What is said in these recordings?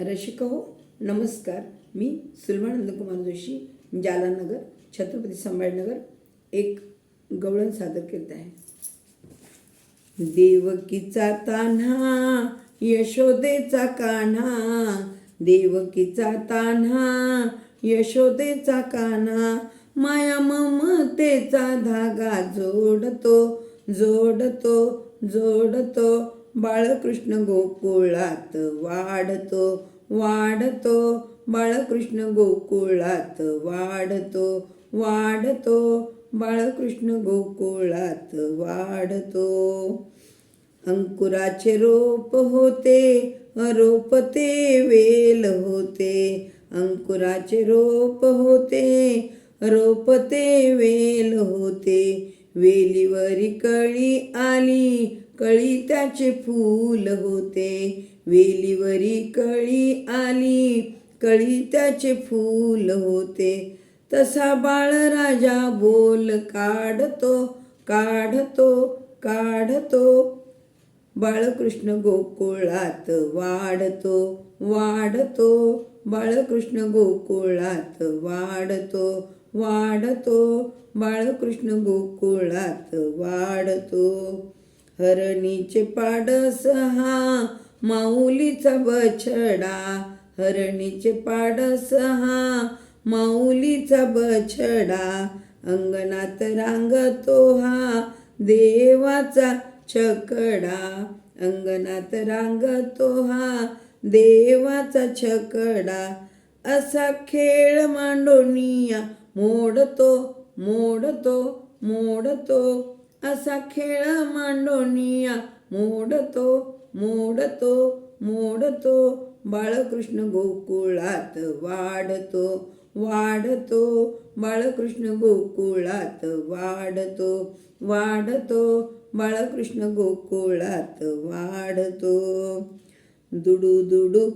रसिक हो नमस्कार. मी सुलभानंद कुमार जोशी जालानगर छत्रपती संभाजीनगर एक गवळण सादर करत आहे. देवकीचा तान्हा यशोदेचा कान्हा. देवकीचा तान्हा यशोदेचा कान्हा. माया ममतेचा धागा जोडतो जोडतो जोडतो. बाळकृष्ण गोकुळात वाढतो वाढतो. बाळकृष्ण गोकुळात वाढतो वाढतो. बाळकृष्ण गोकुळात वाढतो. अंकुराचे रोप होते रोपते वेल होते. अंकुराचे रोप होते रोपते वेल होते. वेलीवरी कळी आली कळी त्याचे फूल होते. वेलीवरी कळी आली कळी त्याचे फूल होते. तसा बाळराजा बोल काढतो काढतो काढतो. बाळकृष्ण गोकुळात वाढतो वाढतो. बाळकृष्ण गोकुळात वाढतो वाढतो. बाळकृष्ण गोकुळात वाढतो. हरणीचे पाडस हा माऊलीचा बछडा. हरणीचे पाडस हा माऊलीचा बछडा. अंगणात रांगतो हा देवाचा छकडा. अंगणात रांगतो हा देवाचा छकडा. असा खेळ मांडोनिया मोडतो मोडतो मोडतो. असा खेळ मांडोनिया. मोडतो मोडतो मोडतो. बाळकृष्ण गोकुळात वाढतो वाढतो. बाळकृष्ण गोकुळात वाढतो वाढतो. बाळकृष्ण गोकुळात वाढतो. दुडू दुडू.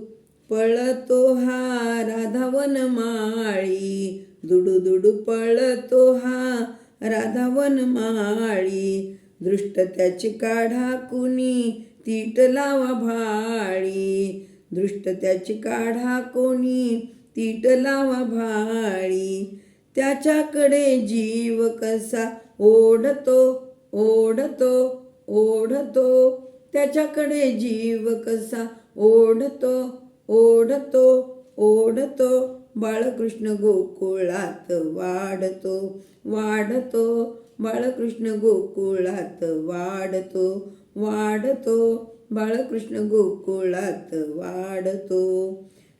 पळतो हा राधावन माळी दुडू दुडू. पळतो हा राधावन माळी दृष्ट त्याची काढा कुणी तीट लावा भाळी. दृष्ट त्याची काढा कोणी तीट लावा भाळी. त्याच्याकडे जीव कसा ओढतो ओढतो ओढतो. त्याच्याकडे जीव कसा ओढतो ओढतो ओढतो. बाळकृष्ण गोकुळात वाढतो वाढतो. बाळकृष्ण गोकुळात वाढतो वाढतो. बाळकृष्ण गोकुळात वाढतो.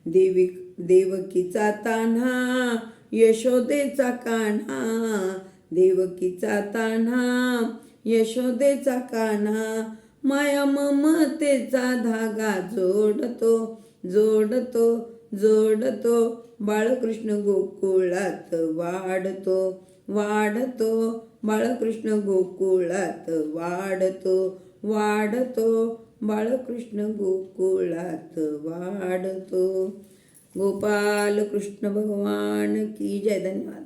देवी देवकीचा तान्हा यशोदेचा कान्हा. देवकीचा तान्हा यशोदेचा कान्हा. माया ममतेचा धागा जोडतो जोडतो. जोडतो बाळकृष्ण गोकुळात वाढतो वाढतो बाळकृष्ण गोकुळात वाढतो वाढतो बाळकृष्ण गोकुळात वाढतो. गोपाल कृष्ण भगवान की जय. धन्यवाद.